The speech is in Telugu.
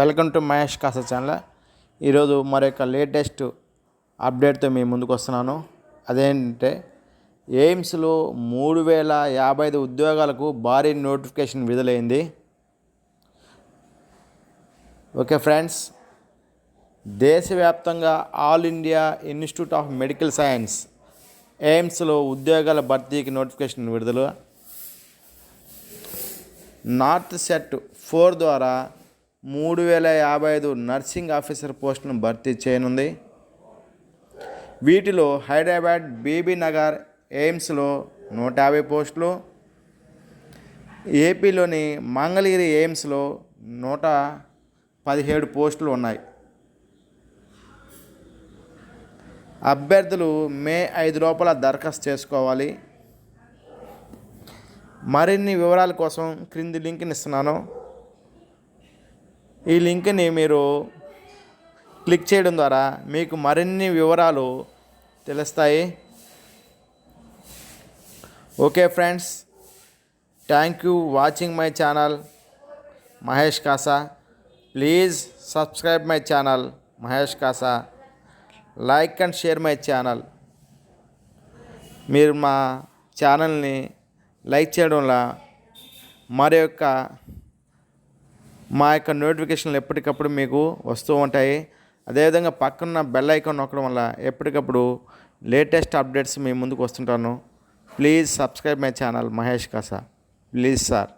Welcome to Mahesh Kasa channel. ఈరోజు మరొక లేటెస్ట్ అప్డేట్తో మీ ముందుకు వస్తున్నాను. అదేంటంటే ఎయిమ్స్లో మూడు వేల యాభై ఐదు ఉద్యోగాలకు భారీ నోటిఫికేషన్ విడుదలైంది. ఓకే ఫ్రెండ్స్ దేశవ్యాప్తంగా all India institute of medical science ఎయిమ్స్లో ఉద్యోగాల భర్తీకి నోటిఫికేషన్ విడుదల. నార్త్ సెట్ ఫోర్ ద్వారా మూడు వేల యాభై ఐదు నర్సింగ్ ఆఫీసర్ పోస్టులను భర్తీ చేయనుంది. వీటిలో హైదరాబాద్ బీబీ నగర్ ఎయిమ్స్లో నూట యాభై పోస్టులు ఏపీలోని మంగళగిరి ఎయిమ్స్లో నూట పదిహేడు పోస్టులు ఉన్నాయి. అభ్యర్థులు మే ఐదు లోపల దరఖాస్తు చేసుకోవాలి. మరిన్ని వివరాల కోసం క్రింది లింక్ని ఇస్తున్నాను. ఈ లింక్ని మీరు క్లిక్ చేయడం ద్వారా మీకు మరిన్ని వివరాలు తెలుస్తాయి. Okay friends thank you watching my channel Mahesh Kasa. Please subscribe my channel Mahesh Kasa. Like and share my channel. మీరు మా ఛానల్ని లైక్ చేయడం వల్ల మరి యొక్క మా యొక్క నోటిఫికేషన్లు ఎప్పటికప్పుడు మీకు వస్తూ ఉంటాయి. అదేవిధంగా పక్కన బెల్ ఐకాన్ నొక్కడం వల్ల ఎప్పటికప్పుడు లేటెస్ట్ అప్డేట్స్ మీ ముందుకు వస్తుంటాను. Please subscribe my channel Mahesh Kasa please sir